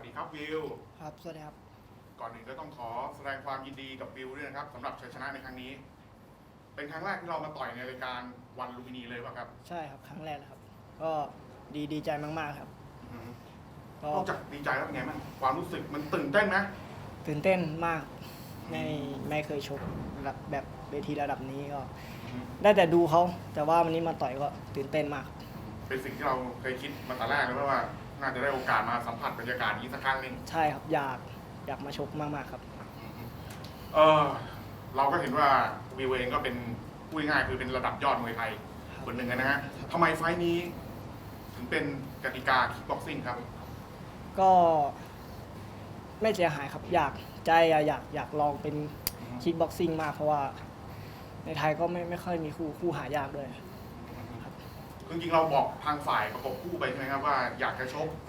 วัสดีครับวิว ครับ สวัสดีครับ ก่อนอื่นก็ต้องขอแสดงความยินดีกับวิวด้วยนะครับสำหรับชัยชนะในครั้งนี้ เป็นครั้งแรกที่เรามาต่อยในรายการวันลูมินีเลยป่ะครับใช่ครับ ครั้งแรกเลยครับ ก็ดีดีใจมากๆครับ อืมก็นอกจากดีใจแล้วเป็นไงบ้างความรู้สึกมันตื่นเต้นไหมตื่นเต้นมาก ไม่ไม่เคยชกระดับแบบเวทีระดับนี้ก็ อืมได้แต่ดูเขา แต่ว่าวันนี้มาต่อยก็ตื่นเต้นมากครับเป็นสิ่งที่เราเคยคิดมาแต่แรกเลยว่า น่าจะได้โอกาสมาสัมผัสบรรยากาศนี้สักครั้งหนึ่งใช่ครับอยากอยากมาชกมากๆครับ เออเราก็เห็นว่าวิวเองก็เป็นพูดง่ายๆคือเป็นระดับยอดมวยไทยคนหนึ่งนะฮะทำไมไฟท์นี้ ถึงเป็นกติกาคิกบ็อกซิ่งครับ ก็ไม่เสียหายครับ อยากใจอะอยากอยากลองเป็นคิกบ็อกซิ่งมากเพราะว่า ในไทยก็ไม่ไม่ค่อยมีคู่คู่หายากด้วย จริงๆเราบอกทางฝ่ายประกบคู่ไปใช่ไหมครับว่าอยากจะชกใน